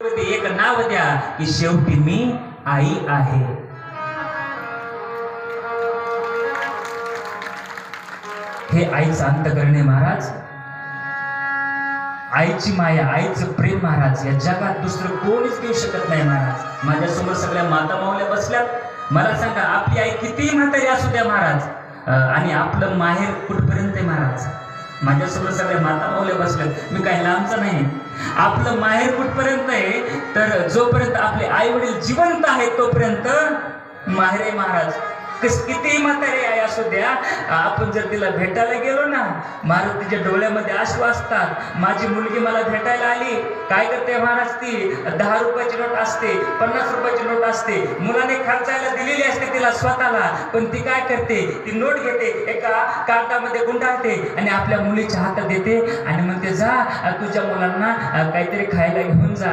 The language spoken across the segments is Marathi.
एक नाव द्या की शेवटी मी आई आहे. हे आईचं अंत करणे महाराज. आईची माया आईचं प्रेम महाराज या जगात दुसरं कोणीच देऊ शकत नाही महाराज. माझ्यासमोर सगळ्या माता मावल्या बसल्यात मला सांगा आपली आई कितीही म्हातारी असू द्या महाराज. आणि आपलं माहेर कुठपर्यंत आहे महाराज? माझ्यासमोर सगळ्या माता मावल्या बसल्यात मी काही लांबचं नाही. आपलं माहेर कुठपर्यंत आहे? तर जोपर्यंत आपले आई वडील जिवंत आहेत तोपर्यंत माहेरे महाराज. कस किती म्हातारे आई असू द्या. आपण जर तिला भेटायला गेलो ना महाराज तिच्या डोळ्यामध्ये आशू असतात माझी मुलगी मला भेटायला आली. काय करते महाराज ती? दहा रुपयाची नोट असते पन्नास रुपयाची नोट असते. मुलाने खर्चायला दिलेली असते तिला स्वतःला. पण ती काय करते? ती नोट घेते एका कागदामध्ये गुंडाळते आणि आपल्या मुलीच्या हातात देते. आणि म्हणते जा तुझ्या मुलांना काहीतरी खायला घेऊन जा.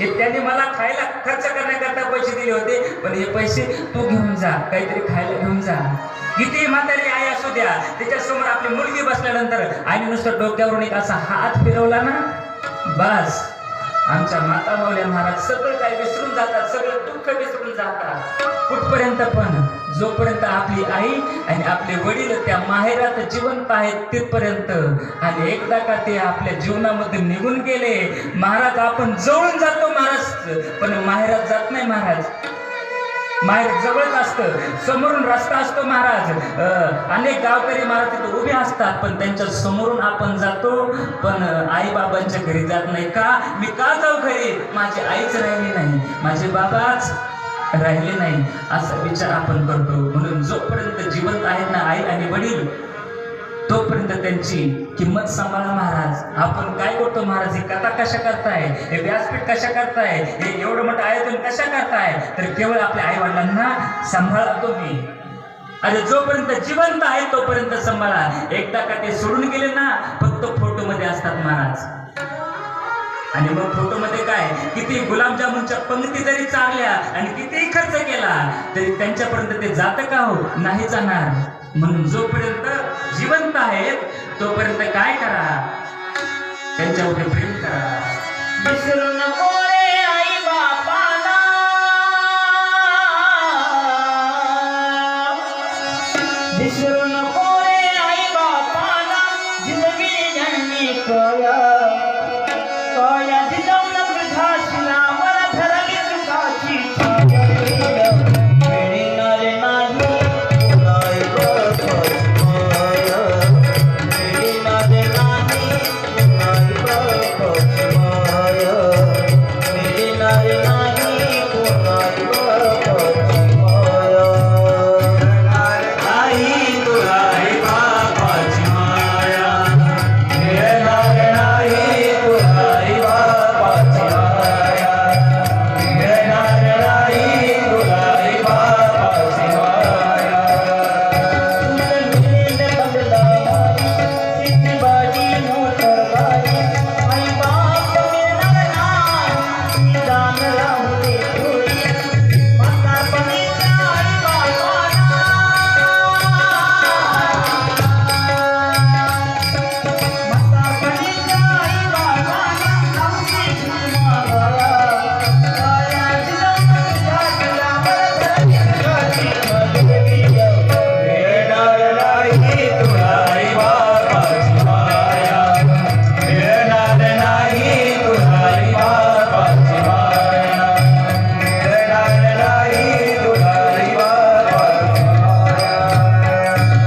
हे त्यांनी मला खायला खर्च करण्याकरता पैसे दिले होते. पण हे पैसे तू घेऊन जा काहीतरी खायला घेऊन जा. किती म्हातारी आई असू द्या त्याच्यासमोर आपली मुलगी बसल्यानंतर आईने नुसतं डोक्यावरून एक असा हात फिरवला ना. बस. आमच्या माता मावल्या महाराज सगळं काही विसरून जातात सगळं दुःख विसरून जातात. कुठपर्यंत पण. जोपर्यंत आपली आई आणि आपले वडील त्या माहेरात जिवंत आहेत तिथपर्यंत आणि एकदा का ते आपल्या जीवनामध्ये निघून गेले महाराज आपण जवळून जातो महाराज. पण माहेरात जात नाही महाराज. माहेर जवळच असतं समोरून रस्ता असतो महाराज. अं, अनेक गावकरी महाराज तिथे उभे असतात पण त्यांच्या समोरून आपण जातो. पण आई बाबांच्या घरी जात नाही का? मी का जाऊ घरी? माझी आईच राहिली नाही. माझे बाबाच राहिले नाही. असा विचार आपण करतो. म्हणून जोपर्यंत जिवंत आहेत ना आई आणि वडील तोपर्यंत त्यांची किंमत सांभाळा महाराज. आपण काय करतो महाराज? हे कथा कशा करताय? हे व्यासपीठ कशा करताय? हे एवढं मोठं आयोजन कशा करताय? तर केवळ आपल्या आई वडिलांना सांभाळा तुम्ही. अरे जोपर्यंत जिवंत आहे तोपर्यंत सांभाळा. एकदा का ते सोडून गेले ना फक्त फोटो मध्ये असतात. आणि मग फोटोमध्ये काय? किती गुलाबजामुनच्या पंक्ती जरी चालल्या आणि कितीही खर्च केला तरी त्यांच्यापर्यंत ते जात का हो? नाही जाणार. म्हणून जोपर्यंत जिवंत आहेत तोपर्यंत काय करा? त्यांच्यावर प्रेम करा. This